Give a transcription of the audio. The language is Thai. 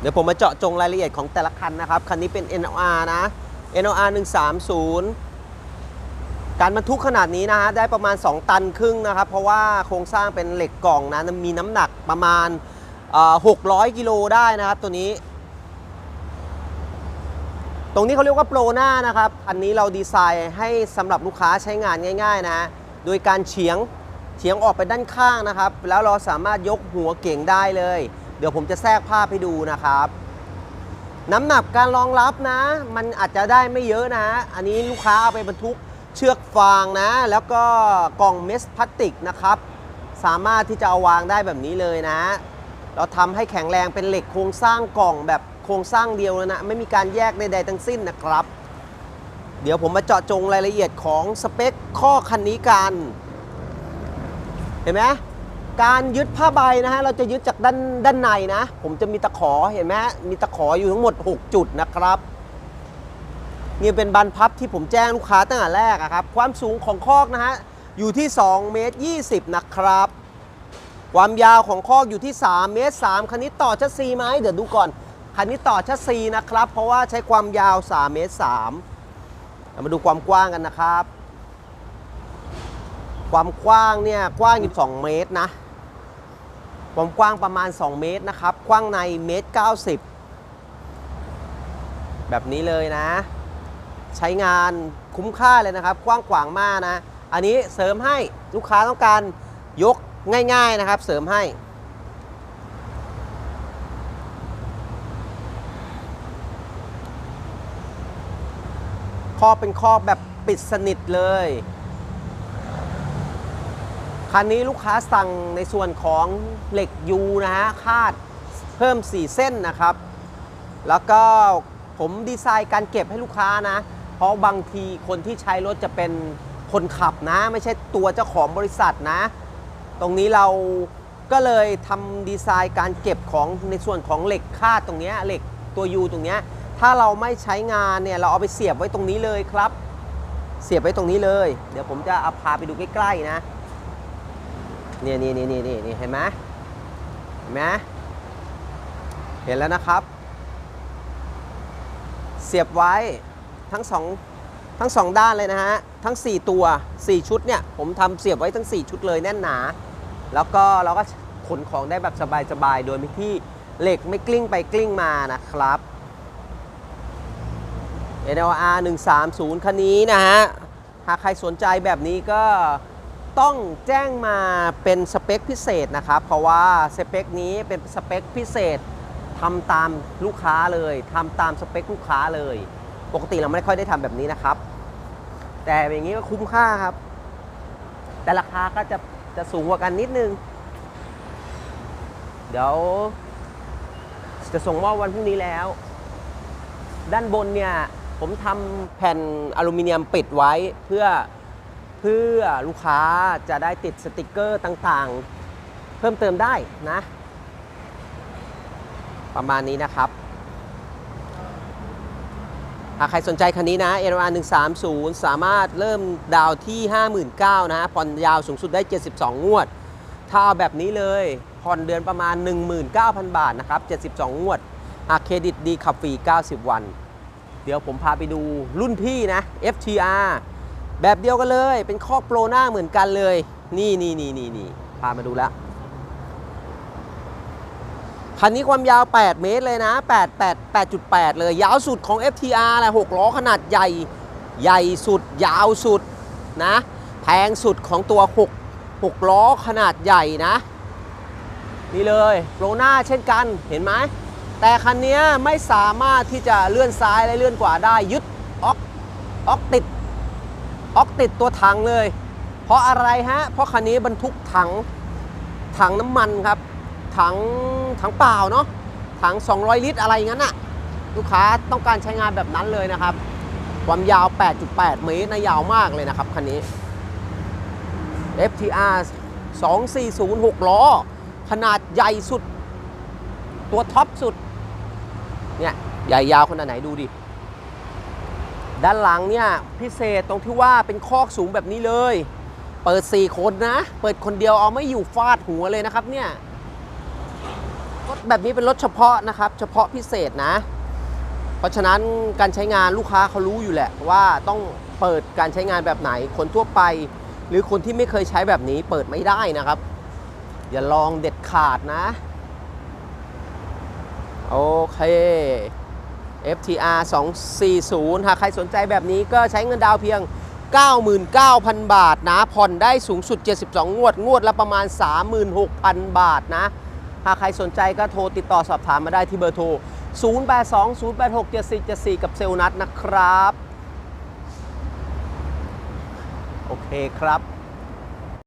เดี๋ยวผมมาเจาะจงรายละเอียดของแต่ละคันนะครับ คันนี้เป็น NLR นะ NLR 130 การบรรทุกขนาดนี้นะฮะ ได้ประมาณ 2 ตันครึ่งนะครับ เพราะว่าโครงสร้างเป็นเหล็กกล่องนะ มีน้ำหนักประมาณเอ่อ600 กิโลได้นะครับ ตัวนี้ ตรงนี้เขาเรียกว่าโปรหน้านะครับ อันนี้เราดีไซน์ให้สำหรับลูกค้าใช้งานง่าย ๆ นะ โดยการเฉียงเฉียงออกไปด้านข้างนะครับ แล้วเราสามารถยกหัวเก่งได้เลย เดี๋ยวผมจะแทรกภาพให้ดูนะครับ น้ำหนักการรองรับนะ มันอาจจะได้ไม่เยอะนะ อันนี้ลูกค้าเอาไปบรรทุกเชือกฟางนะ แล้วก็กล่องเมสพลาสติกนะครับ สามารถที่จะเอาวางได้แบบนี้เลยนะ เราทำให้แข็งแรงเป็นเหล็กโครงสร้างกล่องแบบโครงสร้างเดียวเลยนะ ไม่มีการแยกใดๆทั้งสิ้นนะครับ เดี๋ยวผมมาเจาะจงรายละเอียดของสเปคข้อคันนี้กัน เห็นไหม การยึดผ้าใบนะฮะเราจะยึดจากด้านด้านในนะ ผมจะมีตะขอเห็นไหมมีตะขออยู่ทั้งหมด 6 จุดนะครับนี่เป็นบานพับที่ผมแจ้งลูกค้าตั้งแต่แรกอะครับ ความสูงของคอกนะฮะอยู่ที่2เมตร20 นะครับ ความยาวของคอกอยู่ที่3เมตร3คันนี้ต่อชัดซีไหมเดี๋ยวดูก่อนคันนี้ต่อชัดซีนะครับ เพราะว่าใช้ความยาว3เมตร3มาดูความกว้างกันนะครับ ความกว้างเนี่ยกว้างอยู่2เมตรนะ ความกว้างประมาณ 2 เมตรนะครับ กว้างในเมตร 90 แบบนี้เลยนะ ใช้งานคุ้มค่าเลยนะครับ กว้างขวางมากนะ อันนี้เสริมให้ลูกค้าต้องการยกง่ายๆนะครับ เสริมให้ครอเป็นครอแบบปิดสนิทเลย คันนี้ลูกค้าสั่งในส่วนของเหล็กยูนะฮะคาดเพิ่ม 4 เส้นนะครับ แล้วก็ผมดีไซน์การเก็บให้ลูกค้านะ เพราะบางทีคนที่ใช้รถจะเป็นคนขับนะ ไม่ใช่ตัวเจ้าของบริษัทนะ ตรงนี้เราก็เลยทำดีไซน์การเก็บของในส่วนของเหล็กคาดตรงนี้เหล็กตัวยูตรงนี้ถ้าเราไม่ใช้งานเนี่ยเราเอาไปเสียบไว้ตรงนี้เลยครับ เสียบไว้ตรงนี้เลย เดี๋ยวผมจะเอาพาไปดูใกล้ๆนะ เนี่ยนี่นี่นี่นี่นี่เห็นไหมเห็นไหมเห็นแล้วนะครับ เสียบไว้ทั้งสองทั้งสองด้านเลยนะฮะ ทั้ง 4 ตัว 4 ชุดเนี่ย ผมทำเสียบไว้ทั้ง 4 ชุดเลยแน่นหนา แล้วก็เราก็ขนของได้แบบสบายๆ โดยไม่ที่เหล็กไม่กลิ้งไปกลิ้งมานะครับ NLR 130 คันนี้นะฮะ หากใครสนใจแบบนี้ก็ ต้องแจ้งมาเป็นสเปคพิเศษนะครับ เพราะว่าสเปคนี้เป็นสเปคพิเศษทำตามลูกค้าเลย ทำตามสเปคลูกค้าเลย ปกติเราไม่ค่อยได้ทำแบบนี้นะครับ แต่อย่างนี้ก็คุ้มค่าครับ แต่ราคาก็จะจะสูงกว่ากันนิดนึง เดี๋ยวจะส่งมอบวันพรุ่งนี้แล้ว ด้านบนเนี่ย ผมทำแผ่นอลูมิเนียมปิดไว้เพื่อ เพื่อลูกค้าจะได้ติดสติกเกอร์ต่างๆ เพิ่มเติมได้นะ ประมาณนี้นะครับหากใครสนใจคันนี้นะ NR 130 สามารถเริ่มดาวที่ 59,000นะผ่อนยาวสูงสุดได้ 72 งวด ถ้าเอาแบบนี้เลยผ่อนเดือนประมาณ 19,000 บาทนะครับ 72 งวดหากเครดิตดีขับฟรี 90 วัน เดี๋ยวผมพาไปดูรุ่นพี่นะ FTR แบบเดียวกันเลย เป็นคอกโปรหน้าเหมือนกันเลย นี่นี่นี่นี่นี่พามาดูแล้วคันนี้ความยาว 8 เมตรเลยนะ 8 8 8.8 เลย ยาวสุดของ FTR แหละ6ล้อขนาดใหญ่ ใหญ่สุด ยาวสุดนะ แพงสุดของตัว 6 6 ล้อขนาดใหญ่นะ นี่เลยโปรหน้าเช่นกัน เห็นไหม แต่คันนี้ไม่สามารถที่จะเลื่อนซ้ายและเลื่อนขวาได้ ยึดออกออกติด ออกติดตัวถังเลย เพราะอะไรฮะ เพราะคันนี้บรรทุกถังถังน้ำมันครับ ถังถังเปล่าเนาะถัง 200 ลิตรอะไรงั้นอะลูกค้าต้องการใช้งานแบบนั้นเลยนะครับ ความยาว 8.8 เมตรนะยาวมากเลยนะครับคันนี้ FTR 2406 ล้อ ขนาดใหญ่สุด ตัวท็อปสุด เนี่ย ใหญ่ยาวขนาดไหนดูดิ ด้านหลังเนี่ยพิเศษตรงที่ว่าเป็นคอกสูงแบบนี้เลย เปิด 4 คนนะ เปิดคนเดียวเอาไม่อยู่ฟาดหัวเลยนะครับเนี่ยรถแบบนี้เป็นรถเฉพาะนะครับ เฉพาะพิเศษนะ เพราะฉะนั้นการใช้งานลูกค้าเขารู้อยู่แหละว่าต้องเปิดการใช้งานแบบไหน คนทั่วไป หรือคนที่ไม่เคยใช้แบบนี้เปิดไม่ได้นะครับ อย่าลองเด็ดขาดนะ โอเค FTR 240 หากใครสนใจแบบนี้ก็ใช้เงินดาวเพียง 99,000 บาทนะ ผ่อนได้สูงสุด 72 งวด งวดละประมาณ 36,000 บาทนะ หากใครสนใจก็โทรติดต่อสอบถามมาได้ที่เบอร์โทร 0820867474 กับเซลลนัทนะครับ โอเคครับ